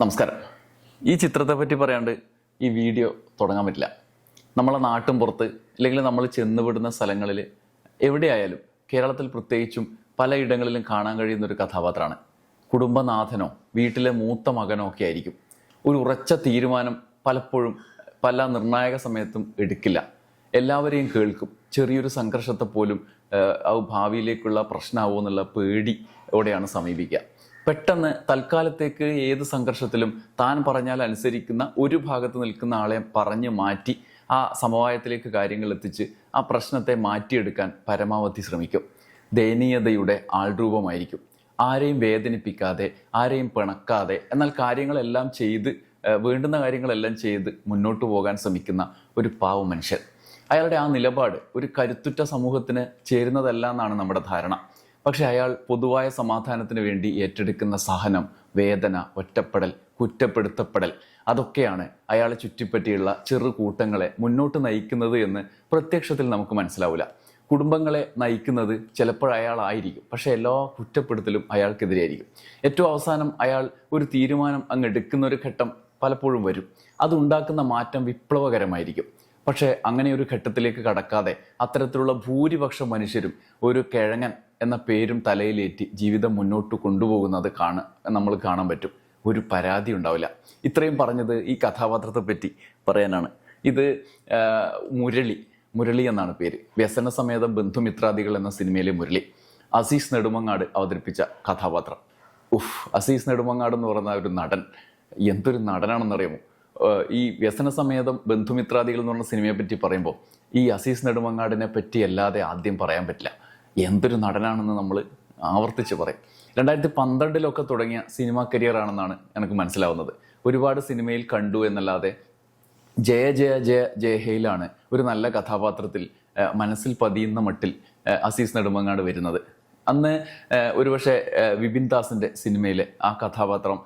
നമസ്കാരം. ഈ ചിത്രത്തെ പറ്റി പറയാണ്ട് ഈ വീഡിയോ തുടങ്ങാൻ പറ്റില്ല. നമ്മളെ നാട്ടും പുറത്ത് അല്ലെങ്കിൽ നമ്മൾ ചെന്നുവിടുന്ന സ്ഥലങ്ങളിൽ എവിടെയായാലും കേരളത്തിൽ പ്രത്യേകിച്ചും പലയിടങ്ങളിലും കാണാൻ കഴിയുന്ന ഒരു കഥാപാത്രമാണ്. കുടുംബനാഥനോ വീട്ടിലെ മൂത്ത മകനോ ഒക്കെ ആയിരിക്കും. ഒരു ഉറച്ച തീരുമാനം പലപ്പോഴും പല നിർണായക സമയത്തും എടുക്കില്ല. എല്ലാവരെയും കേൾക്കും. ചെറിയൊരു സംഘർഷത്തെ പോലും ഭാവിയിലേക്കുള്ള പ്രശ്നമാവുമെന്നുള്ള പേടിയോടെയാണ് സമീപിക്കുക. പെട്ടെന്ന് തൽക്കാലത്തേക്ക് ഏത് സംഘർഷത്തിലും താൻ പറഞ്ഞാൽ അനുസരിക്കുന്ന ഒരു ഭാഗത്ത് നിൽക്കുന്ന ആളെ പറഞ്ഞു മാറ്റി ആ സമവായത്തിലേക്ക് കാര്യങ്ങൾ എത്തിച്ച് ആ പ്രശ്നത്തെ മാറ്റിയെടുക്കാൻ പരമാവധി ശ്രമിക്കും. ദയനീയതയുടെ ആൾരൂപമായിരിക്കും. ആരെയും വേദനിപ്പിക്കാതെ ആരെയും പിണക്കാതെ എന്നാൽ കാര്യങ്ങളെല്ലാം ചെയ്ത് വേണ്ടുന്ന കാര്യങ്ങളെല്ലാം ചെയ്ത് മുന്നോട്ട് പോകാൻ ശ്രമിക്കുന്ന ഒരു പാവ മനുഷ്യൻ. അയാളുടെ ആ നിലപാട് ഒരു കരുത്തുറ്റ സമൂഹത്തിന് ചേരുന്നതല്ല എന്നാണ് നമ്മുടെ ധാരണ. പക്ഷെ അയാൾ പൊതുവായ സമാധാനത്തിന് വേണ്ടി ഏറ്റെടുക്കുന്ന സഹനം വേദന ഒറ്റപ്പെടൽ കുറ്റപ്പെടുത്തപ്പെടൽ അതൊക്കെയാണ് അയാളെ ചുറ്റിപ്പറ്റിയുള്ള ചെറു കൂട്ടങ്ങളെ മുന്നോട്ട് നയിക്കുന്നത് എന്ന് പ്രത്യക്ഷത്തിൽ നമുക്ക് മനസ്സിലാവില്ല. കുടുംബങ്ങളെ നയിക്കുന്നത് ചിലപ്പോൾ അയാളായിരിക്കും പക്ഷേ എല്ലാ കുറ്റപ്പെടുത്തലും അയാൾക്കെതിരെയായിരിക്കും ഏറ്റവും അവസാനം അയാൾ ഒരു തീരുമാനം അങ്ങ് എടുക്കുന്ന ഒരു ഘട്ടം പലപ്പോഴും വരും. അതുണ്ടാക്കുന്ന മാറ്റം വിപ്ലവകരമായിരിക്കും. പക്ഷേ അങ്ങനെ ഒരു ഘട്ടത്തിലേക്ക് കടക്കാതെ അത്തരത്തിലുള്ള ഭൂരിപക്ഷം മനുഷ്യരും ഒരു കിഴങ്ങൻ എന്ന പേരും തലയിലേറ്റി ജീവിതം മുന്നോട്ട് കൊണ്ടുപോകുന്നത് കാണ നമ്മൾ കാണാൻ പറ്റും. ഒരു പരാതി ഉണ്ടാവില്ല. ഇത്രയും പറഞ്ഞത് ഈ കഥാപാത്രത്തെ പറ്റി പറയാനാണ്. ഇത് മുരളി മുരളി എന്നാണ് പേര്. വ്യസന സമേതം ബന്ധുമിത്രാദികൾ എന്ന സിനിമയിലെ മുരളി. അസീസ് നെടുമങ്ങാട് അവതരിപ്പിച്ച കഥാപാത്രം. ഉഫ് അസീസ് നെടുമങ്ങാട് എന്ന് പറയുന്ന ഒരു നടൻ. എന്തൊരു നടനാണെന്നറിയാമോ? ഈ വ്യസന സമേതം ബന്ധുമിത്രാദികൾ എന്ന് പറഞ്ഞ സിനിമയെ പറ്റി പറയുമ്പോൾ ഈ അസീസ് നെടുമങ്ങാടിനെ പറ്റി അല്ലാതെ ആദ്യം പറയാൻ പറ്റില്ല. എന്തൊരു നടനാണെന്ന് നമ്മൾ ആവർത്തിച്ച് പറയും. രണ്ടായിരത്തി പന്ത്രണ്ടിലൊക്കെ തുടങ്ങിയ സിനിമാ കരിയറാണെന്നാണ് എനിക്ക് മനസ്സിലാവുന്നത്. ഒരുപാട് സിനിമയിൽ കണ്ടു എന്നല്ലാതെ ജയ ജയ ജയ ജയ ഹേയിലാണ് ഒരു നല്ല കഥാപാത്രത്തിൽ മനസ്സിൽ പതിയുന്ന മട്ടിൽ അസീസ് നെടുമങ്ങാട് വരുന്നത്. അന്ന് ഒരുപക്ഷെ വിപിൻ ദാസിന്റെ സിനിമയിലെ ആ കഥാപാത്രം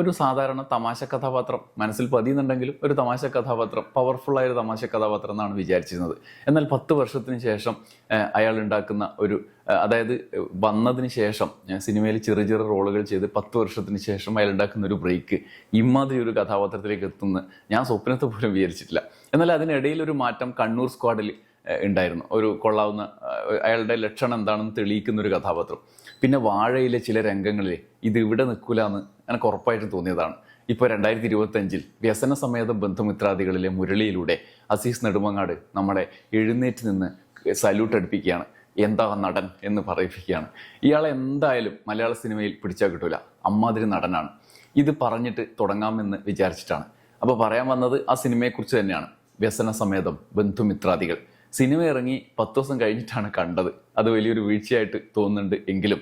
ഒരു സാധാരണ തമാശ കഥാപാത്രം മനസ്സിൽ പതിയുന്നുണ്ടെങ്കിലും ഒരു തമാശ കഥാപാത്രം പവർഫുള്ളായൊരു തമാശ കഥാപാത്രം എന്നാണ് വിചാരിച്ചിരുന്നത്. എന്നാൽ പത്ത് വർഷത്തിന് ശേഷം അയാൾ ഉണ്ടാക്കുന്ന ഒരു അതായത് വന്നതിന് ശേഷം സിനിമയിൽ ചെറിയ ചെറിയ റോളുകൾ ചെയ്ത് പത്ത് വർഷത്തിന് ശേഷം അയാൾ ഉണ്ടാക്കുന്ന ഒരു ബ്രേക്ക് ഇമാതിരി ഒരു കഥാപാത്രത്തിലേക്ക് എത്തുന്ന ഞാൻ സ്വപ്നത്തെ പോലും വിചാരിച്ചിട്ടില്ല. എന്നാൽ അതിനിടയിൽ ഒരു മാറ്റം കണ്ണൂർ സ്ക്വാഡിൽ ഉണ്ടായിരുന്നു. ഒരു കൊള്ളാവുന്ന അയാളുടെ ലക്ഷണം എന്താണെന്ന് തെളിയിക്കുന്ന ഒരു കഥാപാത്രം. പിന്നെ വാഴയിലെ ചില രംഗങ്ങളിൽ ഇത് ഇവിടെ നിൽക്കില്ല എന്ന് എനിക്ക് ഉറപ്പായിട്ടും തോന്നിയതാണ്. ഇപ്പോൾ രണ്ടായിരത്തി ഇരുപത്തഞ്ചിൽ വ്യസന സമേത ബന്ധുമിത്രാദികളിലെ മുരളിയിലൂടെ അസീസ് നെടുമങ്ങാട് നമ്മളെ എഴുന്നേറ്റ് നിന്ന് സല്യൂട്ട് അടുപ്പിക്കുകയാണ്. എന്താ നടൻ എന്ന് പറയിപ്പിക്കുകയാണ്. ഇയാളെ എന്തായാലും മലയാള സിനിമയിൽ പിടിച്ചാൽ കിട്ടൂല. അമ്മാതിരി നടനാണ്. ഇത് പറഞ്ഞിട്ട് തുടങ്ങാമെന്ന് വിചാരിച്ചിട്ടാണ്. അപ്പോൾ പറയാൻ വന്നത് ആ സിനിമയെക്കുറിച്ച് തന്നെയാണ്. വ്യസന സമേതം ബന്ധുമിത്രാദികൾ. സിനിമ ഇറങ്ങി പത്ത് ദിവസം കഴിഞ്ഞിട്ടാണ് കണ്ടത്. അത് വലിയൊരു വീഴ്ചയായിട്ട് തോന്നുന്നുണ്ട് എങ്കിലും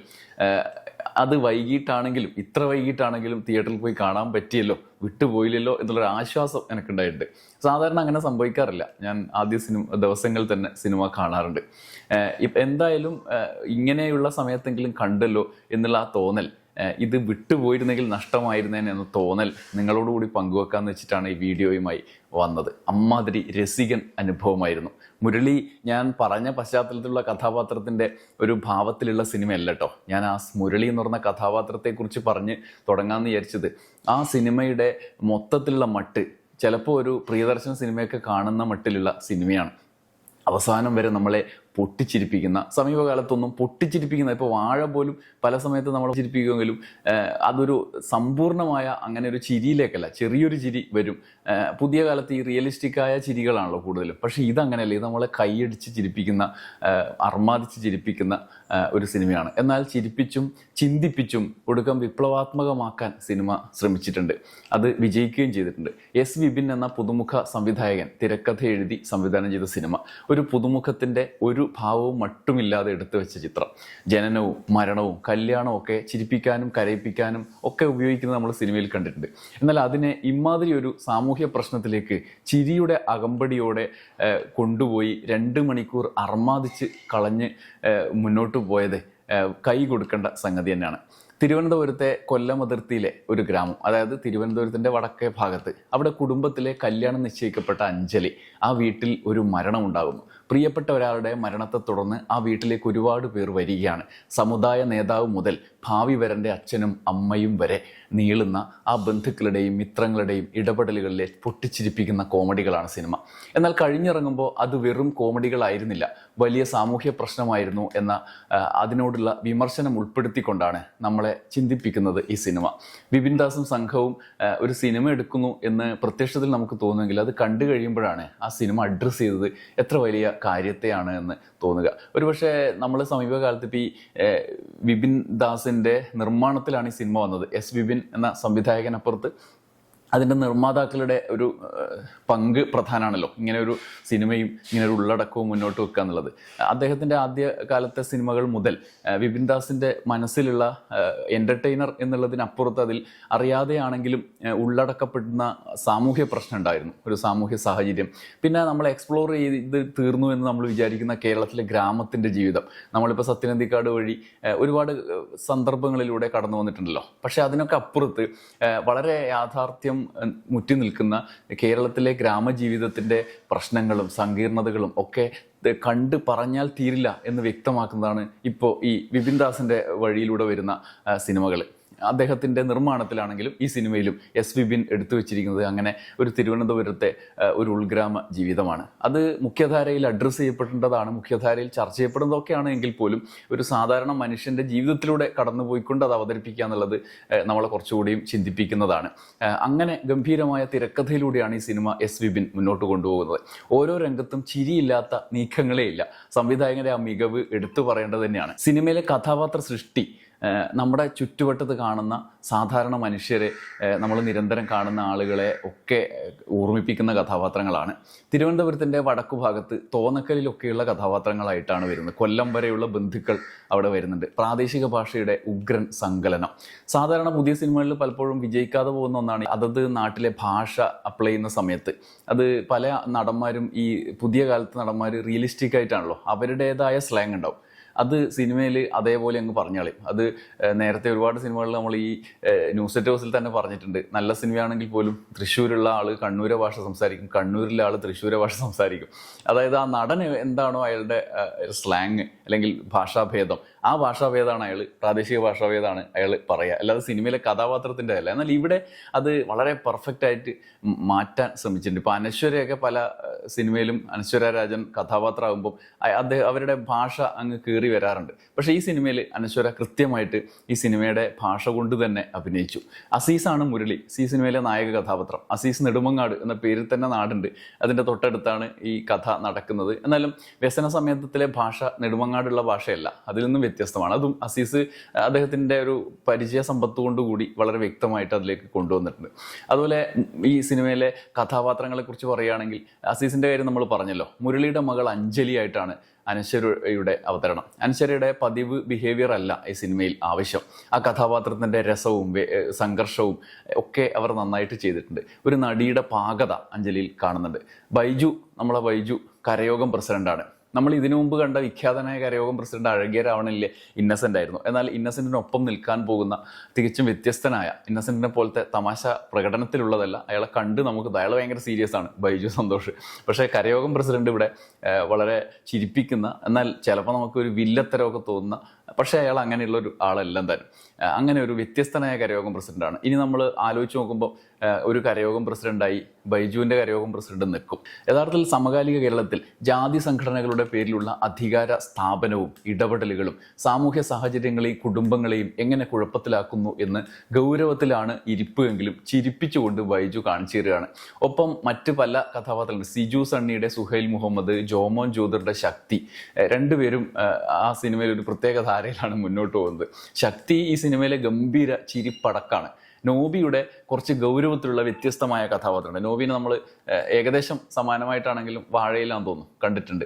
അത് വൈകിട്ടാണെങ്കിലും ഇത്ര വൈകിട്ടാണെങ്കിലും തിയേറ്ററിൽ പോയി കാണാൻ പറ്റിയല്ലോ വിട്ടുപോയില്ലല്ലോ എന്നുള്ളൊരു ആശ്വാസം എനിക്കുണ്ടായിട്ടുണ്ട്. സാധാരണ അങ്ങനെ സംഭവിക്കാറില്ല. ഞാൻ ആദ്യ സിനിമ ദിവസങ്ങളിൽ തന്നെ സിനിമ കാണാറുണ്ട്. എന്തായാലും ഇങ്ങനെയുള്ള സമയത്തെങ്കിലും കണ്ടല്ലോ എന്നുള്ള ആ തോന്നൽ ഇത് വിട്ടുപോയിരുന്നെങ്കിൽ നഷ്ടമായിരുന്നേനെ എന്ന തോന്നൽ നിങ്ങളോടുകൂടി പങ്കുവെക്കാന്ന് വെച്ചിട്ടാണ് ഈ വീഡിയോയുമായി വന്നത്. അമ്മാതിരി രസികൻ അനുഭവമായിരുന്നു. മുരളി ഞാൻ പറഞ്ഞ പശ്ചാത്തലത്തിലുള്ള കഥാപാത്രത്തിന്റെ ഒരു ഭാവത്തിലുള്ള സിനിമയല്ല കേട്ടോ ഞാൻ ആ മുരളി എന്ന് പറഞ്ഞ കഥാപാത്രത്തെക്കുറിച്ച് പറഞ്ഞ് തുടങ്ങാമെന്ന് വിചാരിച്ചത് ആ സിനിമയുടെ മൊത്തത്തിലുള്ള മട്ട് ചിലപ്പോൾ ഒരു പ്രിയദർശന സിനിമയൊക്കെ കാണുന്ന മട്ടിലുള്ള സിനിമയാണ്. അവസാനം വരെ നമ്മളെ പൊട്ടിച്ചിരിപ്പിക്കുന്ന സമീപകാലത്തൊന്നും പൊട്ടിച്ചിരിപ്പിക്കുന്ന ഇപ്പോൾ വാഴ പോലും പല സമയത്ത് നമ്മൾ ചിരിപ്പിക്കുമെങ്കിലും അതൊരു സമ്പൂർണമായ അങ്ങനെ ഒരു ചിരിയിലേക്കല്ല ചെറിയൊരു ചിരി വരും. പുതിയ കാലത്ത് ഈ റിയലിസ്റ്റിക്കായ ചിരികളാണല്ലോ കൂടുതലും. പക്ഷേ ഇതങ്ങനെയല്ല ഇത് നമ്മളെ കൈയടിച്ച് ചിരിപ്പിക്കുന്ന അർമാദിച്ച് ചിരിപ്പിക്കുന്ന ഒരു സിനിമയാണ്. എന്നാൽ ചിരിപ്പിച്ചും ചിന്തിപ്പിച്ചും ഒടുക്കം വിപ്ലവാത്മകമാക്കാൻ സിനിമ ശ്രമിച്ചിട്ടുണ്ട്. അത് വിജയിക്കുകയും ചെയ്തിട്ടുണ്ട്. എസ് വിപിൻ എന്ന പുതുമുഖ സംവിധായകൻ തിരക്കഥ എഴുതി സംവിധാനം ചെയ്ത സിനിമ. ഒരു പുതുമുഖത്തിന്റെ ഒരു ഭാവവും മട്ടുമില്ലാതെ എടുത്തു വെച്ച ചിത്രം. ജനനവും മരണവും കല്യാണവും ഒക്കെ ചിരിപ്പിക്കാനും കരയിപ്പിക്കാനും ഒക്കെ ഉപയോഗിക്കുന്നത് നമ്മൾ സിനിമയിൽ കണ്ടിട്ടുണ്ട്. എന്നാൽ അതിനെ ഇമാതിരി ഒരു സാമൂഹ്യ പ്രശ്നത്തിലേക്ക് ചിരിയുടെ അകമ്പടിയോടെ കൊണ്ടുപോയി രണ്ട് മണിക്കൂർ അർമാദിച്ച് കളഞ്ഞ് മുന്നോട്ട് പോയത് കൈ കൊടുക്കേണ്ട സംഗതി തന്നെയാണ്. തിരുവനന്തപുരത്തെ കൊല്ലം അതിർത്തിയിലെ ഒരു ഗ്രാമം അതായത് തിരുവനന്തപുരത്തിന്റെ വടക്കേ ഭാഗത്ത് അവിടെ കുടുംബത്തിലെ കല്യാണം നിശ്ചയിക്കപ്പെട്ട അഞ്ജലി ആ വീട്ടിൽ ഒരു മരണം ഉണ്ടാകുന്നു പ്രിയപ്പെട്ട ഒരാളുടെ മരണത്തെ തുടർന്ന് ആ വീട്ടിലേക്ക് ഒരുപാട് പേർ വരികയാണ്. സമുദായ നേതാവ് മുതൽ ഭാവി വരന്റെ അച്ഛനും അമ്മയും വരെ നീളുന്ന ആ ബന്ധുക്കളുടെയും മിത്രങ്ങളുടെയും ഇടപെടലുകളിലെ പൊട്ടിച്ചിരിപ്പിക്കുന്ന കോമഡികളാണ് സിനിമ. എന്നാൽ കഴിഞ്ഞിറങ്ങുമ്പോൾ അത് വെറും കോമഡികളായിരുന്നില്ല. വലിയ സാമൂഹ്യ പ്രശ്നമായിരുന്നു എന്ന അതിനോടുള്ള വിമർശനം ഉൾപ്പെടുത്തിക്കൊണ്ടാണ് നമ്മളെ ചിന്തിപ്പിക്കുന്നത് ഈ സിനിമ. വിപിൻ ദാസും സംഘവും ഒരു സിനിമ എടുക്കുന്നു എന്ന് പ്രത്യക്ഷത്തിൽ നമുക്ക് തോന്നുമെങ്കിൽ അത് കണ്ടു കഴിയുമ്പോഴാണ് ആ സിനിമ അഡ്രസ്സ് ചെയ്തത് എത്ര വലിയ കാര്യത്തെയാണ് എന്ന് തോന്നുക. ഒരുപക്ഷെ നമ്മൾ സമീപകാലത്ത് ഇപ്പോൾ ഈ വിപിൻ ദാസിന്റെ നിർമ്മാണത്തിലാണ് ഈ സിനിമ വന്നത്. എസ് വിപിൻ എന്ന സംവിധായകനപ്പുറത്ത് അതിന്റെ നിർമ്മാതാക്കളുടെ ഒരു പങ്ക് പ്രധാനമാണല്ലോ. ഇങ്ങനെ ഒരു സിനിമയും ഇങ്ങനെ ഒരു ഉള്ളടക്കവും മുന്നോട്ട് വെക്കുക എന്നുള്ളത്. അദ്ദേഹത്തിന്റെ ആദ്യ കാലത്തെ സിനിമകൾ മുതൽ വിപിൻ ദാസിന്റെ മനസ്സിലുള്ള എന്റർടൈനർ എന്നുള്ളതിനപ്പുറത്ത് അതിൽ അറിയാതെയാണെങ്കിലും ഉള്ളടക്കപ്പെടുന്ന സാമൂഹ്യ പ്രശ്നം ഉണ്ടായിരുന്നു. ഒരു സാമൂഹ്യ സാഹചര്യം. പിന്നെ നമ്മൾ എക്സ്പ്ലോർ ചെയ്ത് തീർന്നു എന്ന് നമ്മൾ വിചാരിക്കുന്ന കേരളത്തിലെ ഗ്രാമത്തിന്റെ ജീവിതം. നമ്മളിപ്പോൾ സത്യനന്ദിക്കാട് വഴി ഒരുപാട് സന്ദർഭങ്ങളിലൂടെ കടന്നു വന്നിട്ടുണ്ടല്ലോ. പക്ഷേ അതിനൊക്കെ അപ്പുറത്ത് വളരെ യാഥാർത്ഥ്യം മുറ്റി നിൽക്കുന്ന കേരളത്തിലെ ഗ്രാമജീവിതത്തിന്റെ പ്രശ്നങ്ങളും സങ്കീർണതകളും ഒക്കെ കണ്ട് പറഞ്ഞാൽ തീരില്ല എന്ന് വ്യക്തമാക്കുന്നതാണ് ഇപ്പോൾ ഈ വിപിൻ ദാസിന്റെ വഴിയിലൂടെ വരുന്ന സിനിമകൾ. അദ്ദേഹത്തിന്റെ നിർമ്മാണത്തിലാണെങ്കിലും ഈ സിനിമയിലും എസ് വിപിൻ എടുത്തു വെച്ചിരിക്കുന്നത് അങ്ങനെ ഒരു തിരുവനന്തപുരത്തെ ഒരു ഉൾഗ്രാമ ജീവിതമാണ്. അത് മുഖ്യധാരയിൽ അഡ്രസ്സ് ചെയ്യപ്പെടേണ്ടതാണ് മുഖ്യധാരയിൽ ചർച്ച ചെയ്യപ്പെടുന്നതൊക്കെയാണ് എങ്കിൽ പോലും ഒരു സാധാരണ മനുഷ്യന്റെ ജീവിതത്തിലൂടെ കടന്നുപോയിക്കൊണ്ട് അത് അവതരിപ്പിക്കുക എന്നുള്ളത് നമ്മളെ കുറച്ചുകൂടിയും ചിന്തിപ്പിക്കുന്നതാണ്. അങ്ങനെ ഗംഭീരമായ തിരക്കഥയിലൂടെയാണ് ഈ സിനിമ എസ് വിപിൻ മുന്നോട്ട് കൊണ്ടുപോകുന്നത്. ഓരോ രംഗത്തും ചിരിയില്ലാത്ത നീക്കങ്ങളേ ഇല്ല സംവിധായകന്റെ ആ മികവ് എടുത്തു പറയേണ്ടത് തന്നെയാണ്. സിനിമയിലെ കഥാപാത്ര സൃഷ്ടി നമ്മുടെ ചുറ്റുവട്ടത്ത് കാണുന്ന സാധാരണ മനുഷ്യരെ നമ്മൾ നിരന്തരം കാണുന്ന ആളുകളെ ഒക്കെ ഓർമ്മിപ്പിക്കുന്ന കഥാപാത്രങ്ങളാണ്. തിരുവനന്തപുരത്തിന്റെ വടക്കു ഭാഗത്ത് തോന്നക്കലിലൊക്കെയുള്ള കഥാപാത്രങ്ങളായിട്ടാണ് വരുന്നത്. കൊല്ലം വരെയുള്ള ബന്ധുക്കൾ അവിടെ വരുന്നുണ്ട്. പ്രാദേശിക ഭാഷയുടെ ഉഗ്രൻ സങ്കലനം. സാധാരണ പുതിയ സിനിമകളിൽ പലപ്പോഴും വിജയിക്കാതെ പോകുന്ന ഒന്നാണ് അതത് നാട്ടിലെ ഭാഷ അപ്ലൈ ചെയ്യുന്ന സമയത്ത്. അത് പല നടന്മാരും ഈ പുതിയ കാലത്ത് നടന്മാർ റിയലിസ്റ്റിക് ആയിട്ടാണല്ലോ. അവരുടേതായ സ്ലാങ് ഉണ്ടാവും. അത് സിനിമയിൽ അതേപോലെ അങ്ങ് പറഞ്ഞാളി. അത് നേരത്തെ ഒരുപാട് സിനിമകളിൽ നമ്മൾ ഈ ന്യൂസ് സെറ്റ് ഹൗസിൽ തന്നെ പറഞ്ഞിട്ടുണ്ട്. നല്ല സിനിമയാണെങ്കിൽ പോലും തൃശ്ശൂരുള്ള ആൾ കണ്ണൂര ഭാഷ സംസാരിക്കും. കണ്ണൂരിലെ ആൾ തൃശ്ശൂരെ ഭാഷ സംസാരിക്കും. അതായത് ആ നടൻ എന്താണോ അയാളുടെ സ്ലാങ് അല്ലെങ്കിൽ ഭാഷാഭേദം. ആ ഭാഷാഭേദമാണ് അയാൾ പ്രാദേശിക ഭാഷാഭേദമാണ് അയാൾ പറയുക അല്ലാതെ സിനിമയിലെ കഥാപാത്രത്തിന്റെ അല്ല. എന്നാൽ ഇവിടെ അത് വളരെ പെർഫെക്റ്റ് ആയിട്ട് മാറ്റാൻ ശ്രമിച്ചിട്ടുണ്ട്. ഇപ്പോൾ അനശ്വരയൊക്കെ പല സിനിമയിലും അനശ്വര രാജൻ കഥാപാത്രമാകുമ്പോൾ അദ്ദേഹം അവരുടെ ഭാഷ അങ്ങ് കയറി വരാറുണ്ട്. പക്ഷേ ഈ സിനിമയിൽ അനശ്വര കൃത്യമായിട്ട് ഈ സിനിമയുടെ ഭാഷ കൊണ്ട് തന്നെ അഭിനയിച്ചു. അസീസാണ് മുരളി. ഈ സിനിമയിലെ നായക കഥാപാത്രം. അസീസ് നെടുമങ്ങാട് എന്ന പേരിൽ തന്നെ നാടുണ്ട്. അതിന്റെ തൊട്ടടുത്താണ് ഈ കഥ നടക്കുന്നത്. എന്നാലും വ്യസന സമയത്തിലെ ഭാഷ നെടുമങ്ങാടുള്ള ഭാഷയല്ല. അതിൽ നിന്നും വ്യത്യസ്തമാണ്. അതും അസീസ് അദ്ദേഹത്തിന്റെ ഒരു പരിചയ സമ്പത്ത് കൊണ്ടുകൂടി വളരെ വ്യക്തമായിട്ട് അതിലേക്ക് കൊണ്ടുവന്നിട്ടുണ്ട്. അതുപോലെ ഈ സിനിമയിലെ കഥാപാത്രങ്ങളെക്കുറിച്ച് പറയുകയാണെങ്കിൽ അസീസിന്റെ കാര്യം നമ്മൾ പറഞ്ഞല്ലോ. മുരളിയുടെ മകൾ അഞ്ജലി ആയിട്ടാണ് അനശ്വരയുടെ അവതരണം. അനശ്വരയുടെ പതിവ് ബിഹേവിയർ അല്ല ഈ സിനിമയിൽ ആവശ്യം. ആ കഥാപാത്രത്തിന്റെ രസവും സംഘർഷവും ഒക്കെ അവർ നന്നായിട്ട് ചെയ്തിട്ടുണ്ട്. ഒരു നടിയുടെ പാകത അഞ്ജലിയിൽ കാണുന്നുണ്ട്. ബൈജു നമ്മളെ ബൈജു കരയോഗം പ്രസിഡന്റാണ്. നമ്മൾ ഇതിനു മുമ്പ് കണ്ട വിഖ്യാതനായ കരയോഗം പ്രസിഡന്റ് അഴകിയ രാവണനിലെ ഇന്നസെന്റ് ആയിരുന്നു. എന്നാൽ ഇന്നസെന്റിനൊപ്പം നിൽക്കാൻ പോകുന്ന തികച്ചും വ്യത്യസ്തനായ ഇന്നസെന്റിനെ പോലത്തെ തമാശ പ്രകടനത്തിലുള്ളതല്ല. അയാളെ കണ്ട് നമുക്ക് അയാൾ ഭയങ്കര സീരിയസ് ആണ്. ബൈജു സന്തോഷ്. പക്ഷേ കരയോഗം പ്രസിഡന്റ് ഇവിടെ വളരെ ചിരിപ്പിക്കുന്ന എന്നാൽ ചിലപ്പോൾ നമുക്ക് ഒരു വില്ലത്തരമൊക്കെ തോന്നുന്ന പക്ഷേ അയാൾ അങ്ങനെയുള്ള ഒരു ആളെല്ലാം തന്നെ. അങ്ങനെ ഒരു വ്യത്യസ്തനായ കരയോഗം പ്രസിഡന്റാണ്. ഇനി നമ്മൾ ആലോചിച്ച് നോക്കുമ്പോൾ ഒരു കരയോഗം പ്രസിഡന്റായി ബൈജുവിന്റെ കരയോഗം പ്രസിഡന്റ് നിൽക്കും. യഥാർത്ഥത്തിൽ സമകാലിക കേരളത്തിൽ ജാതി സംഘടനകളുടെ പേരിലുള്ള അധികാര സ്ഥാപനവും ഇടപെടലുകളും സാമൂഹ്യ സാഹചര്യങ്ങളെയും കുടുംബങ്ങളെയും എങ്ങനെ കുഴപ്പത്തിലാക്കുന്നു എന്ന് ഗൗരവത്തിലാണ് ഇരിപ്പുവെങ്കിലും ചിരിപ്പിച്ചുകൊണ്ട് ബൈജു കാണിച്ചു തരികയാണ്. ഒപ്പം മറ്റ് പല കഥാപാത്രങ്ങൾ സിജു സണ്ണിയുടെ സുഹൈൽ മുഹമ്മദ് ജോമോൻ ജ്യോതിറുടെ ശക്തി രണ്ടുപേരും ആ സിനിമയിൽ ഒരു പ്രത്യേക ധാരയിലാണ് മുന്നോട്ട് പോകുന്നത്? ശക്തി ഈ സിനിമയിലെ ഗംഭീര ചിരിപ്പടക്കാണ്. നോബിയുടെ കുറച്ച് ഗൗരവത്തിലുള്ള വ്യത്യസ്തമായ കഥാപാത്രമുണ്ട് നോവിനെ നമ്മൾ ഏകദേശം സമാനമായിട്ടാണെങ്കിലും വാഴയിലാന്ന് തോന്നുന്നു കണ്ടിട്ടുണ്ട്.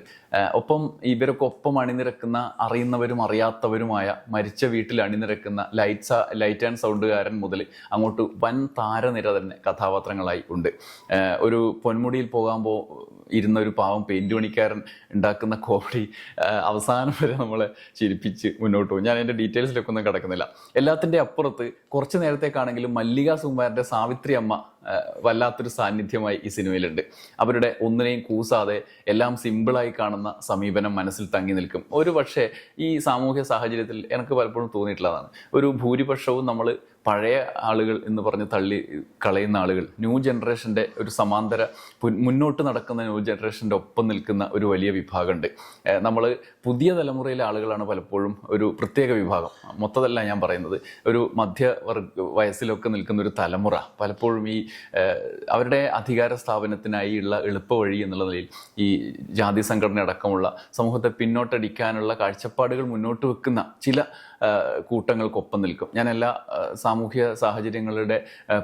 ഒപ്പം ഇവരൊക്കെ ഒപ്പം അണിനിരക്കുന്ന അറിയുന്നവരും അറിയാത്തവരുമായ മരിച്ച വീട്ടിൽ അണിനിരക്കുന്ന ലൈറ്റ്സ് ലൈറ്റ് ആൻഡ് സൗണ്ടുകാരൻ മുതൽ അങ്ങോട്ട് വൻ താരനിര തന്നെ കഥാപാത്രങ്ങളായി ഉണ്ട്. ഒരു പൊന്മുടിയിൽ പോകാൻ പോ ഇരുന്ന ഒരു പാവം പെയിന്റ് പണിക്കാരൻ ഉണ്ടാക്കുന്ന കോമഡി അവസാനം വരെ നമ്മളെ ചിരിപ്പിച്ച് മുന്നോട്ട് പോകും. ഞാൻ അതിന്റെ ഡീറ്റെയിൽസിലൊക്കെ ഒന്നും കിടക്കുന്നില്ല. എല്ലാത്തിന്റെ അപ്പുറത്ത് കുറച്ച് നേരത്തേക്കാണെങ്കിലും മല്ലിക സുകുമാരന്റെ സാവിത്രി അമ്മ വല്ലാത്തൊരു സാന്നിധ്യമായി ഈ സിനിമയിലുണ്ട്. അവരുടെ ഒന്നിനെയും കൂസാതെ എല്ലാം സിമ്പിളായി കാണുന്ന സമീപനം മനസ്സിൽ തങ്ങി നിൽക്കും. ഒരു പക്ഷേ ഈ സാമൂഹ്യ സാഹചര്യത്തിൽ എനിക്ക് പലപ്പോഴും തോന്നിയിട്ടുള്ളതാണ്. ഒരു ഭൂരിപക്ഷവും നമ്മൾ പഴയ ആളുകൾ എന്ന് പറഞ്ഞ് തള്ളി കളയുന്ന ആളുകൾ ന്യൂ ജനറേഷന്റെ ഒരു സമാന്തര മുന്നോട്ട് നടക്കുന്ന ന്യൂ ജനറേഷന്റെ ഒപ്പം നിൽക്കുന്ന ഒരു വലിയ വിഭാഗമുണ്ട്. നമ്മൾ പുതിയ തലമുറയിലെ ആളുകളാണ് പലപ്പോഴും ഒരു പ്രത്യേക വിഭാഗം. മൊത്തതല്ല ഞാൻ പറയുന്നത്. ഒരു മധ്യവർഗ വയസ്സിലൊക്കെ നിൽക്കുന്ന ഒരു തലമുറ പലപ്പോഴും ഈ അവരുടെ അധികാര സ്ഥാപനത്തിനായി ഉള്ള എളുപ്പ വഴി എന്നുള്ള നിലയിൽ ഈ ജാതി സംഘടന അടക്കമുള്ള സമൂഹത്തെ പിന്നോട്ടടിക്കാനുള്ള കാഴ്ചപ്പാടുകൾ മുന്നോട്ട് വെക്കുന്ന ചില കൂട്ടങ്ങൾക്കൊപ്പം നിൽക്കും. ഞാൻ എല്ലാ സാമൂഹ്യ സാഹചര്യങ്ങളുടെ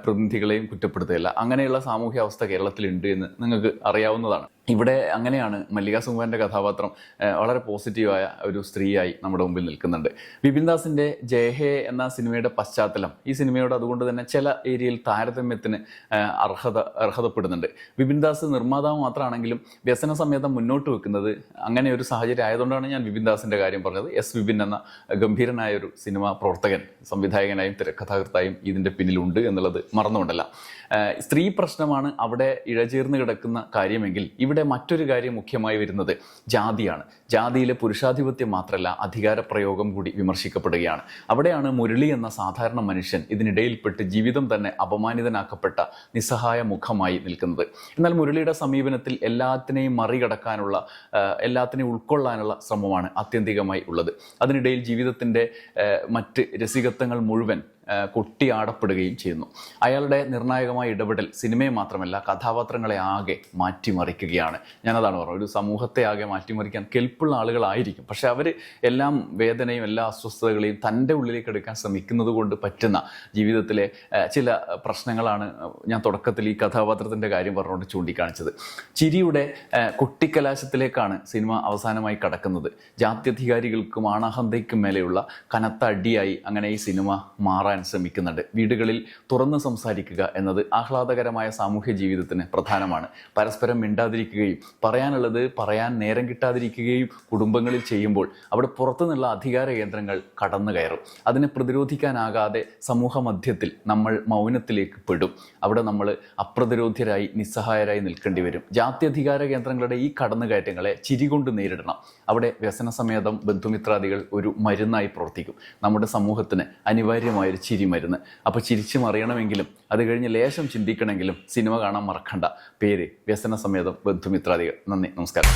പ്രതിനിധികളെയും കുറ്റപ്പെടുത്തുകയല്ല. അങ്ങനെയുള്ള സാമൂഹ്യ അവസ്ഥ കേരളത്തിലുണ്ട് എന്ന് നിങ്ങൾക്ക് അറിയാവുന്നതാണ്. ഇവിടെ അങ്ങനെയാണ് മല്ലിക സുകുമാരന്റെ കഥാപാത്രം വളരെ പോസിറ്റീവായ ഒരു സ്ത്രീയായി നമ്മുടെ മുമ്പിൽ നിൽക്കുന്നുണ്ട്. ബിപിൻ ദാസിന്റെ ജയഹേ എന്ന സിനിമയുടെ പശ്ചാത്തലം ഈ സിനിമയോട് അതുകൊണ്ട് തന്നെ ചില ഏരിയയിൽ താരതമ്യത്തിന് അർഹത അർഹതപ്പെടുന്നുണ്ട്. ബിപിൻ ദാസ് നിർമ്മാതാവ് മാത്രമാണെങ്കിലും വ്യസന സമേതം മുന്നോട്ട് വെക്കുന്നത് അങ്ങനെ ഒരു സാഹചര്യം ആയതുകൊണ്ടാണ് ഞാൻ ബിപിൻ ദാസിന്റെ കാര്യം പറഞ്ഞത്. എസ് ബിപിൻ എന്ന ഗംഭീരനായ ഒരു സിനിമാ പ്രവർത്തകൻ സംവിധായകനായും തിരക്കഥാകൃത്തായും ഇതിന്റെ പിന്നിലുണ്ട് എന്നുള്ളത് മറന്നുകൊണ്ടല്ല. സ്ത്രീ പ്രശ്നമാണ് അവിടെ ഇഴചേർന്ന് കിടക്കുന്ന കാര്യമെങ്കിൽ ഇവിടെ മറ്റൊരു കാര്യം മുഖ്യമായി വരുന്നത് ജാതിയാണ്. ജാതിയിലെ പുരുഷാധിപത്യം മാത്രമല്ല അധികാര പ്രയോഗം കൂടി വിമർശിക്കപ്പെടുകയാണ്. അവിടെയാണ് മുരളി എന്ന സാധാരണ മനുഷ്യൻ ഇതിനിടയിൽപ്പെട്ട് ജീവിതം തന്നെ അപമാനിതനാക്കപ്പെട്ട നിസ്സഹായ മുഖമായി നിൽക്കുന്നത്. എന്നാൽ മുരളിയുടെ സമീപനത്തിൽ എല്ലാത്തിനെയും മറികടക്കാനുള്ള എല്ലാത്തിനെയും ഉൾക്കൊള്ളാനുള്ള ശ്രമമാണ് ആത്യന്തികമായി ഉള്ളത്. അതിനിടയിൽ ജീവിതത്തിന്റെ മറ്റ് രസികത്വങ്ങൾ മുഴുവൻ കൊട്ടിയാടപ്പെടുകയും ചെയ്യുന്നു. അയാളുടെ നിർണായകമായ ഇടപെടൽ സിനിമയെ മാത്രമല്ല കഥാപാത്രങ്ങളെ ആകെ മാറ്റിമറിക്കുകയാണ്. ഞാനതാണ് പറഞ്ഞത് ഒരു സമൂഹത്തെ ആകെ മാറ്റിമറിക്കാൻ കെൽപ്പുള്ള ആളുകളായിരിക്കും. പക്ഷെ അവർ എല്ലാം വേദനയും എല്ലാ അസ്വസ്ഥതകളെയും തന്റെ ഉള്ളിലേക്ക് എടുക്കാൻ ശ്രമിക്കുന്നത് കൊണ്ട് പറ്റുന്ന ജീവിതത്തിലെ ചില പ്രശ്നങ്ങളാണ് ഞാൻ തുടക്കത്തിൽ ഈ കഥാപാത്രത്തിന്റെ കാര്യം പറഞ്ഞുകൊണ്ട് ചൂണ്ടിക്കാണിച്ചത്. ചിരിയുടെ കുട്ടിക്കലാശത്തിലേക്കാണ് സിനിമ അവസാനമായി കടക്കുന്നത്. ജാത്യധികാരികൾക്കും ആണാഹന്തയ്ക്കും മേലെയുള്ള കനത്ത അടിയായി അങ്ങനെ ഈ സിനിമ മാറാൻ ശ്രമിക്കുന്നുണ്ട്. വീടുകളിൽ തുറന്ന് സംസാരിക്കുക എന്നത് ആഹ്ലാദകരമായ സാമൂഹ്യ ജീവിതത്തിന് പ്രധാനമാണ്. പരസ്പരം മിണ്ടാതിരിക്കുകയും പറയാനുള്ളത് പറയാൻ നേരം കിട്ടാതിരിക്കുകയും കുടുംബങ്ങളിൽ ചെയ്യുമ്പോൾ അവിടെ പുറത്തുനിന്നുള്ള അധികാര കേന്ദ്രങ്ങൾ കടന്നു കയറും. അതിനെ പ്രതിരോധിക്കാനാകാതെ സമൂഹ മധ്യത്തിൽ നമ്മൾ മൗനത്തിലേക്ക് പെടും. അവിടെ നമ്മൾ അപ്രതിരോധ്യരായി നിസ്സഹായരായി നിൽക്കേണ്ടി വരും. ജാതി അധികാര കേന്ദ്രങ്ങളുടെ ഈ കടന്നുകയറ്റങ്ങളെ ചിരികൊണ്ട് നേരിടണം. അവിടെ വ്യസന സമേതം ബന്ധുമിത്രാദികൾ ഒരു മരുന്നായി പ്രവർത്തിക്കും. നമ്മുടെ സമൂഹത്തിന് അനിവാര്യമായൊരു ചിരി മരുന്ന് അപ്പോൾ ചിരിച്ചു മറിയണമെങ്കിലും അത് കഴിഞ്ഞ് ലേശം ചിന്തിക്കണമെങ്കിലും സിനിമ കാണാൻ മറക്കണ്ട. പേര് വ്യസന സമേതം ബന്ധുമിത്രാദികൾ. നന്ദി നമസ്കാരം.